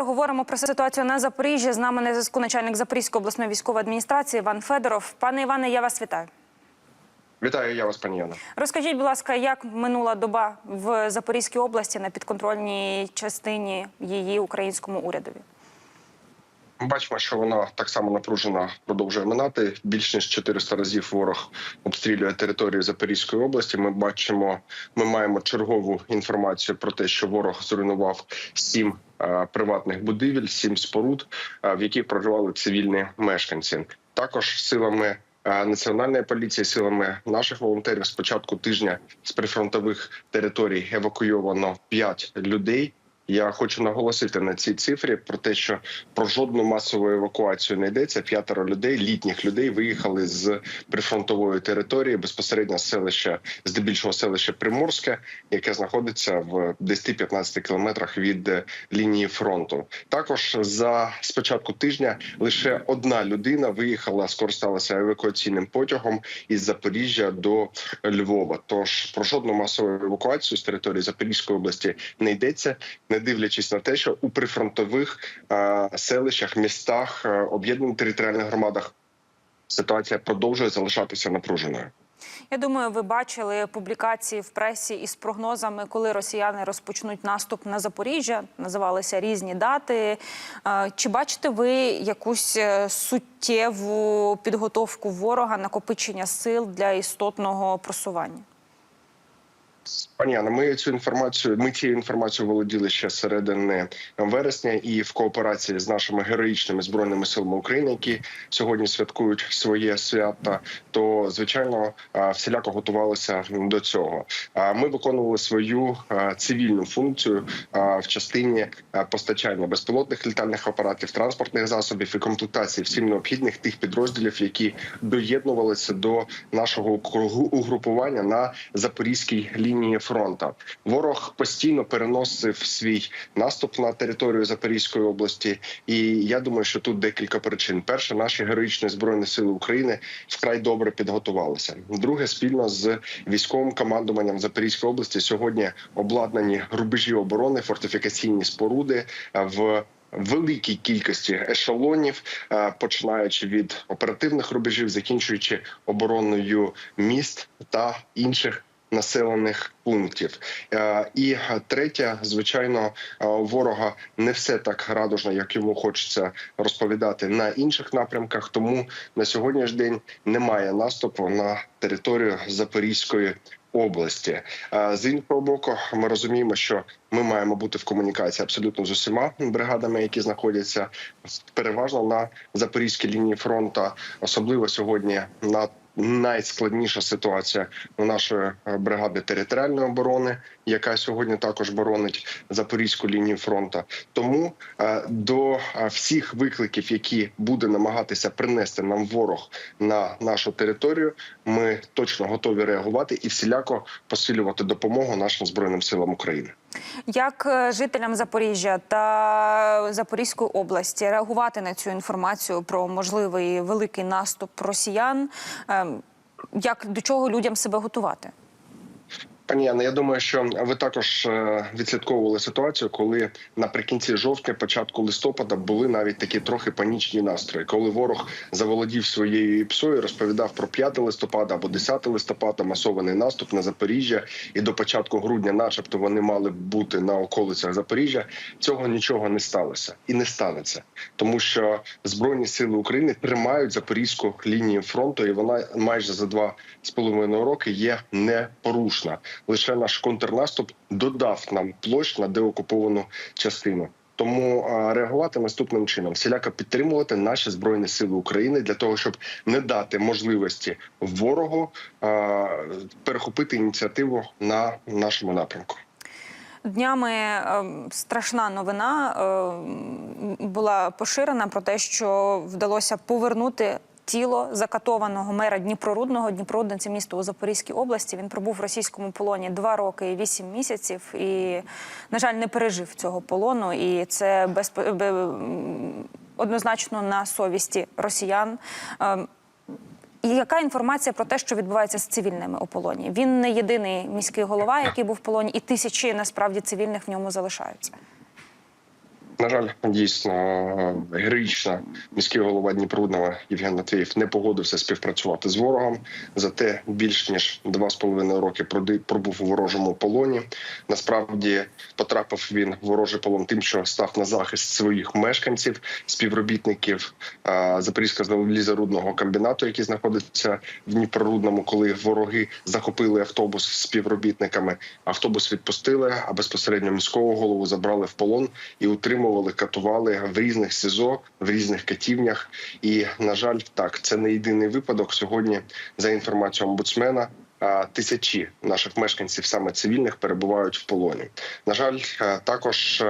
Говоримо про ситуацію на Запоріжжі. З нами на зв'язку начальник Запорізької обласної військової адміністрації Іван Федоров. Пане Іване, я вас вітаю. Вітаю, я вас, пані Яна. Розкажіть, будь ласка, як минула доба в Запорізькій області на підконтрольній частині її українському урядові? Бачимо, що вона так само напружена продовжує минати. Більш ніж 400 разів ворог обстрілює територію Запорізької області. Ми бачимо, ми маємо чергову інформацію про те, що ворог зруйнував сім е, приватних будівель, сім споруд, е, в яких проживали цивільні мешканці. Також силами. е, Національної поліції силами наших волонтерів з початку тижня з прифронтових територій евакуйовано 5 людей. Я хочу наголосити на цій цифрі про те, що про жодну масову евакуацію не йдеться. П'ятеро людей, літніх людей, виїхали з прифронтової території безпосередньо з селища, здебільшого селища Приморське, яке знаходиться в 10-15 кілометрах від е, лінії фронту. Також за спочатку тижня лише одна людина виїхала, скористалася евакуаційним потягом із Запоріжжя до Львова. Тож про жодну масову евакуацію з території Запорізької області не йдеться не дивлячись на те, що у прифронтових е, селищах, містах, е, об'єднаних територіальних громадах ситуація продовжує залишатися напруженою. Я думаю, ви бачили публікації в пресі із прогнозами, коли росіяни розпочнуть наступ на Запоріжжя. Називалися різні дати. Е, Чи бачите ви якусь суттєву підготовку ворога, накопичення сил для істотного просування? Пані ми цю інформацію. Ми цією інформацією володіли ще середини вересня, і в кооперації з нашими героїчними збройними силами України, які сьогодні святкують своє свято, то звичайно всіляко готувалися до цього. Ми виконували свою цивільну функцію в частині постачання безпілотних літальних апаратів, транспортних засобів і комплектації всім необхідних тих підрозділів, які доєднувалися до нашого угрупування на запорізькій лінії фронту. Ворог постійно переносив свій наступ на територію Запорізької області, і я думаю, що тут декілька причин: перше, наші героїчні збройні сили України вкрай добре підготувалися. Друге, спільно з військовим командуванням Запорізької області сьогодні обладнані рубежі оборони, фортифікаційні споруди е, в великій кількості ешелонів, е, починаючи від оперативних рубежів, закінчуючи обороною міст та інших. Населених пунктів Е, і третє, звичайно, е, ворога не все так радужно, як йому хочеться розповідати на інших напрямках. Тому на сьогоднішній день немає наступу на територію Запорізької області. Е, З іншого боку, ми розуміємо, що ми маємо бути в комунікації абсолютно з усіма бригадами, які знаходяться переважно на запорізькій лінії фронту, особливо сьогодні на Найскладніша ситуація у нашої е, бригади територіальної оборони, яка сьогодні також боронить запорізьку лінію фронту. Тому е, до е, всіх викликів, які буде намагатися принести нам ворог на нашу територію, ми точно готові реагувати і всіляко посилювати допомогу нашим збройним силам України. Як е, жителям Запоріжжя та Запорізької області реагувати на цю інформацію про можливий великий наступ росіян? Ем, Як до чого людям себе готувати? Пані Яна, я думаю, що ви також е, відслідковували ситуацію, коли наприкінці жовтня, початку листопада були навіть такі трохи панічні настрої, коли ворог заволодів своєю псою, розповідав про 5 листопада або 10 листопада, масований наступ на Запоріжжя, і до початку грудня, начебто, вони мали бути на околицях Запоріжжя. Цього нічого не сталося і не станеться, тому що збройні сили України тримають запорізьку лінію фронту, і вона майже за два з половиною роки є непорушна. Лише наш контрнаступ додав нам площ на деокуповану частину. Тому реагувати наступним чином всіляко підтримувати наші збройні сили України для того, щоб не дати можливості ворогу перехопити ініціативу на нашому напрямку. Днями ем, страшна новина ем, була поширена про те, що вдалося повернути тіло закатованого мера Дніпрорудного. Дніпрорудне – це місто у Запорізькій області. Він пробув в російському полоні два роки і вісім місяців. І, на жаль, не пережив цього полону. І це без однозначно на совісті росіян. Ем, і яка інформація про те, що відбувається з цивільними у полоні? Він не єдиний міський голова, який був в полоні, і тисячі насправді цивільних в ньому залишаються. На жаль, дійсно героїчно міський голова Дніпродного Євген Матвієв не погодився співпрацювати з ворогом. Зате більш ніж два з половиною роки пробув у ворожому полоні. Насправді потрапив він в ворожий полон тим, що став на захист своїх мешканців, співробітників Запорізького залізорудного комбінату, який знаходиться в Дніпрорудному, коли вороги захопили автобус з співробітниками. Автобус відпустили, а безпосередньо міського голову забрали в полон і утримували, катували в різних СІЗО, в різних катівнях. І на жаль, так це не єдиний випадок. Сьогодні, за інформацією омбудсмена, тисячі наших мешканців, саме цивільних, перебувають в полоні. На жаль, також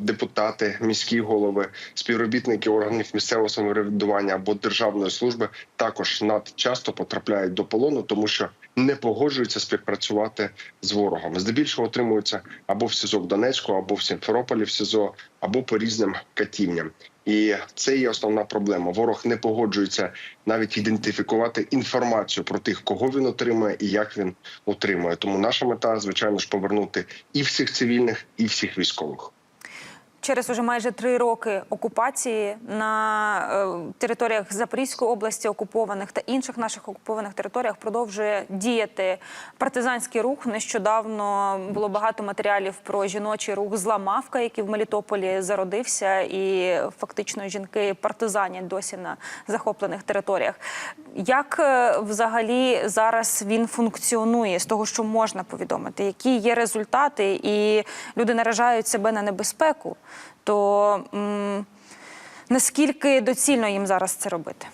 депутати, міські голови, співробітники органів місцевого самоврядування або державної служби також надчасто потрапляють до полону, тому що не погоджуються співпрацювати з ворогом. Здебільшого отримуються або в СІЗО в Донецьку, або в Сімферополі в СІЗО, або по різним катівням. І це є основна проблема. Ворог не погоджується навіть ідентифікувати інформацію про тих, кого він отримує і як він отримує. Тому наша мета, звичайно ж, повернути і всіх цивільних, і всіх військових. Через уже майже три роки окупації на е, територіях Запорізької області окупованих та інших наших окупованих територіях продовжує діяти партизанський рух. Нещодавно було багато матеріалів про жіночий рух Зламавка, який в Мелітополі зародився, і фактично жінки партизані досі на захоплених територіях. Як е, взагалі зараз він функціонує з того, що можна повідомити, які є результати, і люди наражають себе на небезпеку, то наскільки доцільно їм зараз це робити?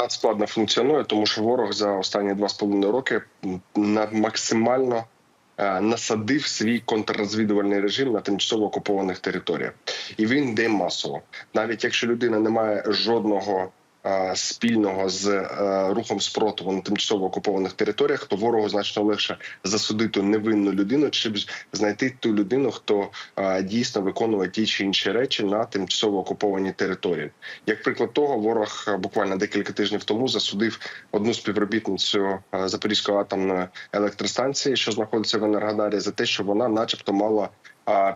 надскладно функціонує, тому що ворог за останні два з половиною роки максимально е, насадив свій контррозвідувальний режим на тимчасово окупованих територіях, і він йде масово. Навіть якщо людина не має жодного. Е, Спільного з е, рухом спротиву на тимчасово окупованих територіях, то ворогу значно легше засудити невинну людину, чи знайти ту людину, хто е, дійсно виконує ті чи інші речі на тимчасово окупованій території. Як приклад того, ворог буквально декілька тижнів тому засудив одну співробітницю Запорізької атомної електростанції, що знаходиться в Енергодарі, за те, що вона, начебто, мала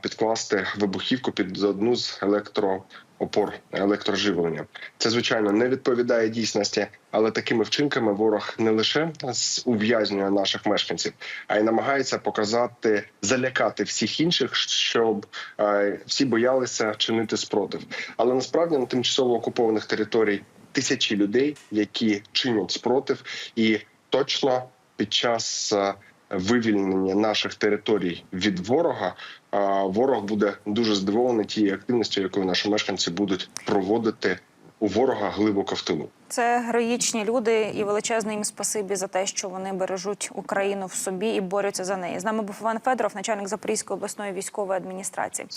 підкласти вибухівку під одну з електроопор електроживлення. Це звичайно не відповідає дійсності, але такими вчинками ворог не лише ув'язнює наших мешканців, а й намагається показати, залякати всіх інших, щоб е, всі боялися чинити спротив. Але насправді на тимчасово окупованих територій тисячі людей, які чинять спротив, і точно під час е, вивільнення наших територій від ворога. Ворог буде дуже здивований тією активністю, якою наші мешканці будуть проводити у ворога глибоко в тилу. Це героїчні люди, і величезне їм спасибі за те, що вони бережуть Україну в собі і борються за неї. З нами був Іван Федоров, начальник Запорізької обласної військової адміністрації.